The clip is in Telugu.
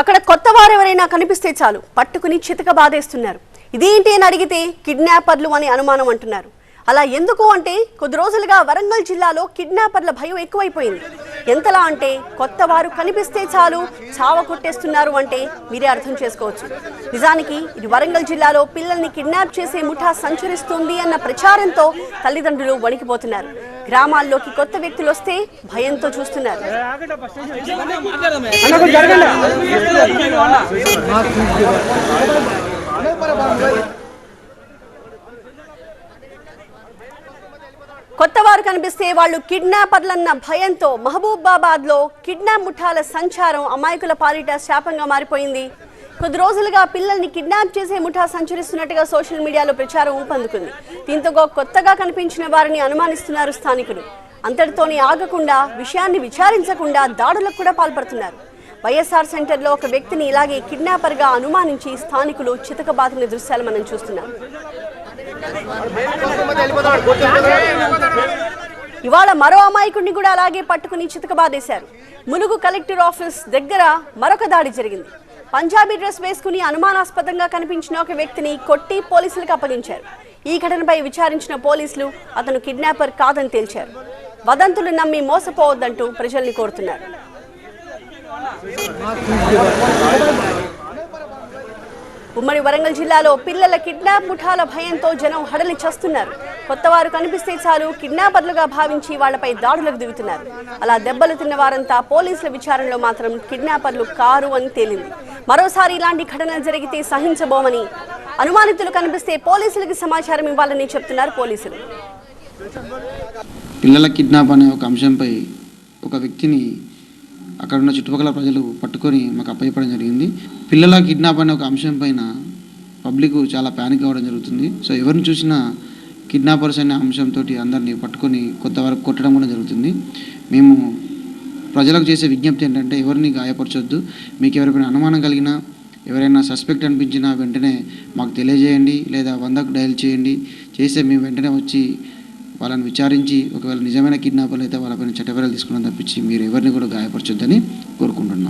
అక్కడ కొత్త వారు ఎవరైనా కనిపిస్తే చాలు. పట్టుకుని చితక బాధేస్తున్నారు. ఇదేంటి అని అడిగితే కిడ్నాపర్లు అని అనుమానం అంటున్నారు. అలా ఎందుకు అంటే కొద్ది రోజులుగా వరంగల్ జిల్లాలో కిడ్నాపర్ల భయం ఎక్కువైపోయింది. ఎంతలా అంటే కొత్త వారు కనిపిస్తే చాలు చావ కొట్టేస్తున్నారు అంటే మీరే అర్థం చేసుకోవచ్చు. నిజానికి ఇది వరంగల్ జిల్లాలో పిల్లల్ని కిడ్నాప్ చేసే ముఠా సంచరిస్తుంది అన్న ప్రచారంతో తల్లిదండ్రులు వణికిపోతున్నారు. గ్రామాల్లోకి కొత్త వ్యక్తులు వస్తే భయంతో చూస్తున్నారు. కొత్త వారు కనిపిస్తే వాళ్ళు కిడ్నాపర్లన్న భయంతో మహబూబాబాద్లో కిడ్నాప్ ముఠాల సంచారం అమాయకుల పాలిట శాపంగా మారిపోయింది. కొద్ది రోజులుగా పిల్లల్ని కిడ్నాప్ చేసే ముఠా సంచరిస్తున్నట్టుగా సోషల్ మీడియాలో ప్రచారం ఊపందుకుంది. దీంతో గో- కొత్తగా కనిపించిన వారిని అనుమానిస్తున్నారు స్థానికులు. అంతటితోనే ఆగకుండా విషయాన్ని విచారించకుండా దాడులకు కూడా పాల్పడుతున్నారు. వైఎస్ఆర్ సెంటర్లో ఒక వ్యక్తిని ఇలాగే కిడ్నాపర్గా అనుమానించి స్థానికులు చితకబాదిన దృశ్యాలు మనం చూస్తున్నాం. ఇవాళ మరో అమాయకుడిని కూడా అలాగే పట్టుకుని చితకబాదేశారు ములుగు కలెక్టర్ ఆఫీస్ దగ్గర మరొక దాడి జరిగింది. పంజాబీ డ్రెస్ వేసుకుని అనుమానాస్పదంగా కనిపించిన ఒక వ్యక్తిని కొట్టి పోలీసులకు అప్పగించారు. ఈ ఘటనపై విచారించిన పోలీసులు అతను కిడ్నాపర్ కాదని తేల్చారు. వదంతులు నమ్మి మోసపోవద్దంటూ ప్రజల్ని కోరుతున్నారు. ఉమ్మడి వరంగల్ జిల్లాలో పిల్లల కిడ్నాప్ ముఠాల భయంతో జనం హడలి చస్తున్నారు. కొత్తవారు కనిపిస్తే చాలు కిడ్నాపర్లుగా భావించి వాళ్ళపై దాడులకు దిగుతున్నారు. అలా దెబ్బలు తిన్న వారంతా పోలీసుల విచారణలో మాత్రం కిడ్నాపర్లు కారు అని తేలింది. మరోసారి ఇలాంటి ఘటనలు జరిగితే సహించబోమని అనుమానితులు కనిపిస్తే పోలీసులకు సమాచారం ఇవ్వాలని చెప్తున్నారు పోలీసులు. పిల్లల కిడ్నాప్ అనే ఒక అంశంపై ఒక వ్యక్తిని అక్కడ ఉన్న చుట్టుపక్కల ప్రజలు పట్టుకొని మాకు అప్పయ్యపడం జరిగింది. పిల్లల కిడ్నాప్ అనే ఒక అంశం పైన పబ్లిక్ చాలా ప్యానిక్ అవ్వడం జరుగుతుంది. సో ఎవరిని చూసినా కిడ్నాపర్స్ అనే అంశంతో అందరినీ పట్టుకొని కొత్త వరకు కొట్టడం కూడా జరుగుతుంది. మేము ప్రజలకు చేసే విజ్ఞప్తి ఏంటంటే ఎవరిని గాయపరచొద్దు. మీకు ఎవరిపైన అనుమానం కలిగినా ఎవరైనా సస్పెక్ట్ అనిపించినా వెంటనే మాకు తెలియజేయండి లేదా వందకు డయల్ చేయండి. చేస్తే మేము వెంటనే వచ్చి వాళ్ళని విచారించి ఒకవేళ నిజమైన కిడ్నాపర్లు అయితే వాళ్ళపైన చట్టబెరలు తీసుకున్నాం తప్పించి మీరు ఎవరిని కూడా గాయపరచొద్దని కోరుకుంటున్నాం.